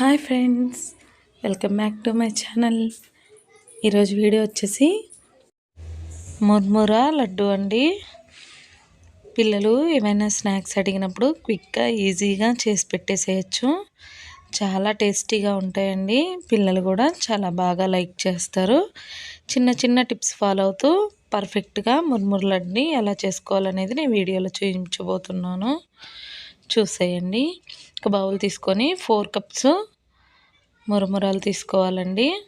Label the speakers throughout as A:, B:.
A: Hi friends welcome back to my channel. ఈరోజు video వచ్చేసి ముర్మురా లడ్డు అండి. పిల్లలు ఏమైనా స్నాక్స్ అడిగినప్పుడు క్విక్గా ఈజీగా చేసి పెట్టేసేయచ్చు. చాలా టేస్టీగా ఉంటాయండి. పిల్లలు కూడా చాలా బాగా లైక్ చేస్తారు. చిన్న చిన్న టిప్స్ ఫాలో అవుతూ పర్ఫెక్ట్గా ముర్ముర లడ్డుని ఎలా చేసుకోవాలనేది నేను వీడియోలో చూపించబోతున్నాను. చూసేయండి. ఒక బౌల్ తీసుకొని ఫోర్ కప్స్ మురమురాలు తీసుకోవాలండి.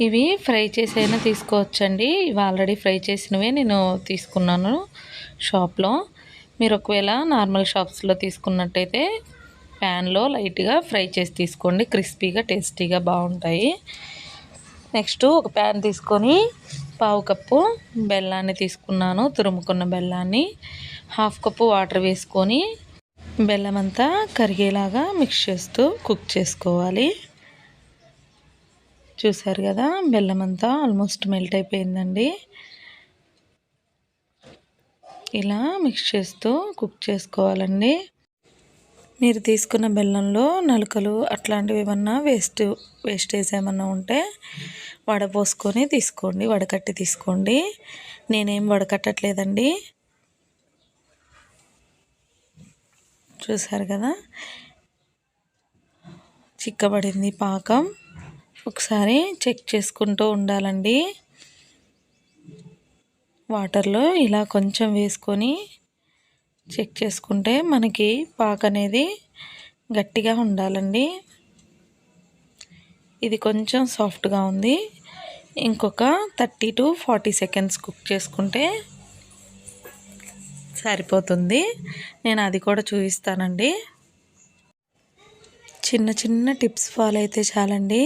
A: ఇవి ఫ్రై చేసైనా తీసుకోవచ్చండి. ఇవి ఆల్రెడీ ఫ్రై చేసినవే నేను తీసుకున్నాను షాప్లో. మీరు ఒకవేళ నార్మల్ షాప్స్లో తీసుకున్నట్టయితే ప్యాన్లో లైట్గా ఫ్రై చేసి తీసుకోండి. క్రిస్పీగా టేస్టీగా బాగుంటాయి. నెక్స్ట్ ఒక ప్యాన్ తీసుకొని పావు కప్పు బెల్లాన్ని తీసుకున్నాను. తురుముకున్న బెల్లాన్ని. హాఫ్ కప్పు వాటర్ వేసుకొని బెల్లం అంతా కరిగేలాగా మిక్స్ చేస్తూ కుక్ చేసుకోవాలి. చూసారు కదా బెల్లం అంతా ఆల్మోస్ట్ మెల్ట్ అయిపోయిందండి. ఇలా మిక్స్ చేస్తూ కుక్ చేసుకోవాలండి. మీరు తీసుకున్న బెల్లంలో నలుకలు అట్లాంటివి ఏమన్నా వేస్ట్ వేస్టేజ్ ఏమన్నా ఉంటే వడపోసుకొని తీసుకోండి వడకట్టి తీసుకోండి. నేనేం వడకట్టట్లేదండి. చూసారు కదా? చిక్కబడింది పాకం. ఒకసారి చెక్ చేసుకుంటూ ఉండాలండి. వాటర్లో ఇలా కొంచెం వేసుకొని చెక్ చేసుకుంటే మనకి పాక అనేది గట్టిగా ఉండాలండి. ఇది కొంచెం సాఫ్ట్గా ఉంది. ఇంకొక thirty to forty seconds cook చేసుకుంటే సరిపోతుంది. నేను అది కూడా చూపిస్తానండి చిన్న చిన్న టిప్స్ ఫాలో అయితే చాలండి.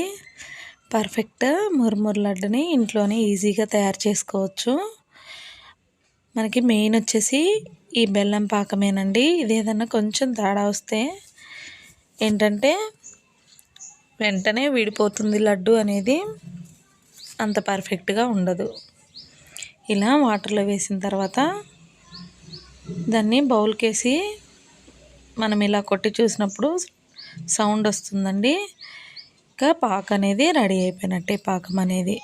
A: పర్ఫెక్ట్ మురుమురు లడ్డుని ఇంట్లోనే ఈజీగా తయారు చేసుకోవచ్చు. మనకి మెయిన్ వచ్చేసి ఈ బెల్లం పాకమేనండి. ఇది ఏదన్నా కొంచెం తేడా వస్తే ఏంటంటే వెంటనే విడిపోతుంది లడ్డు అనేది. అంత పర్ఫెక్ట్గా ఉండదు. ఇలా వాటర్లో వేసిన తర్వాత దాన్ని బౌల్కేసి మనం ఇలా కొట్టి చూసినప్పుడు సౌండ్ వస్తుందండి. ఇంకా పాక అనేది రెడీ అయిపోయినట్టే పాకం అనేది.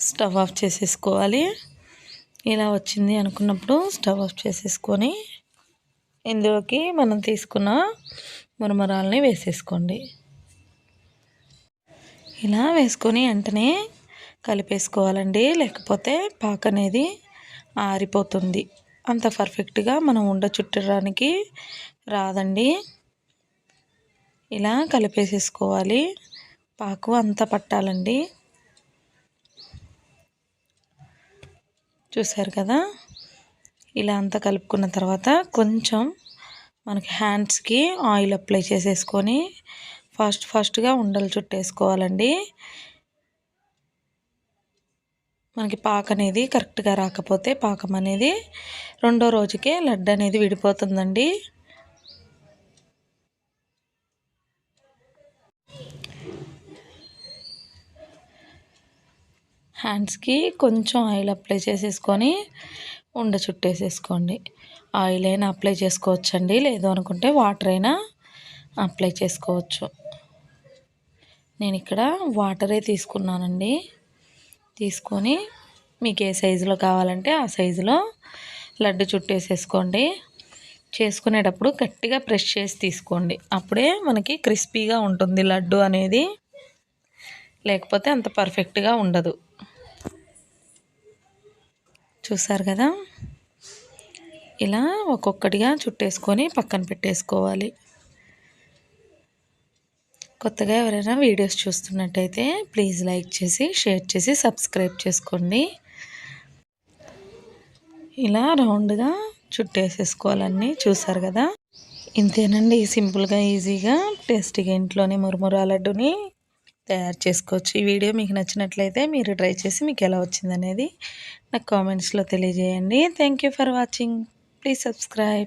A: స్టవ్ ఆఫ్ చేసేసుకోవాలి. ఇలా వచ్చింది అనుకున్నప్పుడు స్టవ్ ఆఫ్ చేసేసుకొని ఇందులోకి మనం తీసుకున్న మురమరాలని వేసేసుకోండి. ఇలా వేసుకొని వెంటనే కలిపేసుకోవాలండి. లేకపోతే పాక అనేది ఆరిపోతుంది. అంత పర్ఫెక్ట్గా మనం ఉండ చుట్టడానికి రాదండి. ఇలా కలిపేసేసుకోవాలి. పాకు అంతా పట్టాలండి. చూసారు కదా? ఇలా అంతా కలుపుకున్న తర్వాత కొంచెం మనకి హ్యాండ్స్కి ఆయిల్ అప్లై చేసేసుకొని ఫాస్ట్ ఫాస్ట్గా ఉండలు చుట్టేసుకోవాలండి. మనకి పాక అనేది కరెక్ట్గా రాకపోతే పాకం అనేది రెండో రోజుకే లడ్డు అనేది విడిపోతుందండి. హ్యాండ్స్కి కొంచెం ఆయిల్ అప్లై చేసేసుకొని ఉండ చుట్టేసేసుకోండి. ఆయిల్ అయినా అప్లై చేసుకోవచ్చండి. లేదు అనుకుంటే వాటర్ అయినా అప్లై చేసుకోవచ్చు. నేను ఇక్కడ వాటరే తీసుకున్నానండి. తీసుకొని మీకు ఏ సైజులో కావాలంటే ఆ సైజులో లడ్డు చుట్టేసేసుకోండి. చేసుకునేటప్పుడు గట్టిగా ప్రెస్ చేసి తీసుకోండి. అప్పుడే మనకి క్రిస్పీగా ఉంటుంది లడ్డు అనేది. లేకపోతే అంత పర్ఫెక్ట్గా ఉండదు. చూసారు కదా? ఇలా ఒక్కొక్కటిగా చుట్టేసుకొని పక్కన పెట్టేసుకోవాలి. కొత్తగా ఎవరైనా వీడియోస్ చూస్తున్నట్టయితే ప్లీజ్ లైక్ చేసి షేర్ చేసి సబ్స్క్రైబ్ చేసుకోండి. ఇలా రౌండ్గా చుట్టేసేసుకోవాలన్నీ చూసారు కదా? ఇంతేనండి సింపుల్గా ఈజీగా టేస్టీగా ఇంట్లోనే మురుమురా లడ్డుని తయారు చేసుకోవచ్చు. ఈ వీడియో మీకు నచ్చినట్లయితే మీరు ట్రై చేసి మీకు ఎలా వచ్చిందనేది నాకు కామెంట్స్లో తెలియజేయండి. Thank for watching. Please subscribe.